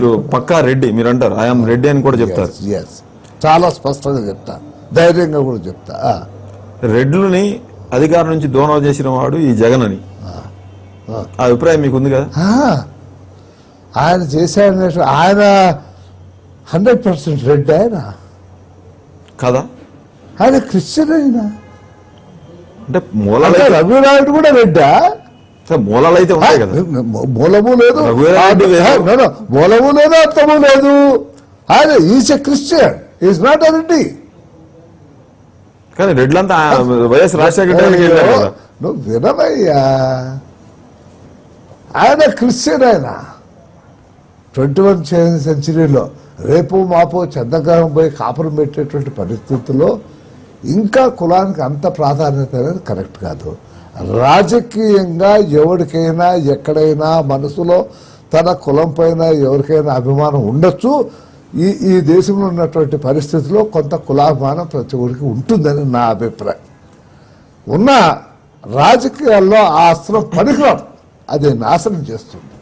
మీరు పక్కా రెడ్డి మీరు అంటారు ఐఎమ్ రెడ్డి అని కూడా చెప్తారు. చాలా స్పష్టంగా చెప్తా. ధైర్యంగా కూడా చెప్తా. రెడ్లని అధికారం నుంచి దూరం చేసిన వాడు ఈ జగన్ అని. ఆ. అభిప్రాయం మీకు ఉంది కదా ఆయన చేశాడు ఆయన హండ్రెడ్ పర్సెంట్ రెడ్ ఆయన. కదా? ఆయన క్రిస్టియన్ అయినా. అంటే మూలాలు అయితే- రఘునాయుడు కూడా రెడ్డా? మూలాలు అయితే కదా. మూలము లేదు. మూలము లేదు అర్థము లేదు. ఆయన is a Christian is not a Reddy. కానీ రెడ్లంతా వైఎస్ రాజశేఖర నువ్వు వినవయ్యా. ఆయన క్రిస్టియన్ ఆయన. ట్వంటీ వన్ సెంచరీలో రేపు మాపో చంద్రగ్రహం పోయి కాపురం పెట్టేటువంటి పరిస్థితుల్లో ఇంకా కులానికి అంత ప్రాధాన్యత అనేది కరెక్ట్ కాదు. రాజకీయంగా ఎవరికైనా ఎక్కడైనా మనసులో తన కులం పైన ఎవరికైనా అభిమానం ఉండొచ్చు. ఈ ఈ దేశంలో ఉన్నటువంటి పరిస్థితిలో కొంత కులాభిమానం ప్రతి ఒక్కరికి ఉంటుందని నా అభిప్రాయం. ఉన్న రాజకీయాల్లో ఆ అస్త్రం పనికిరాదు. అది నాశనం చేస్తుంది.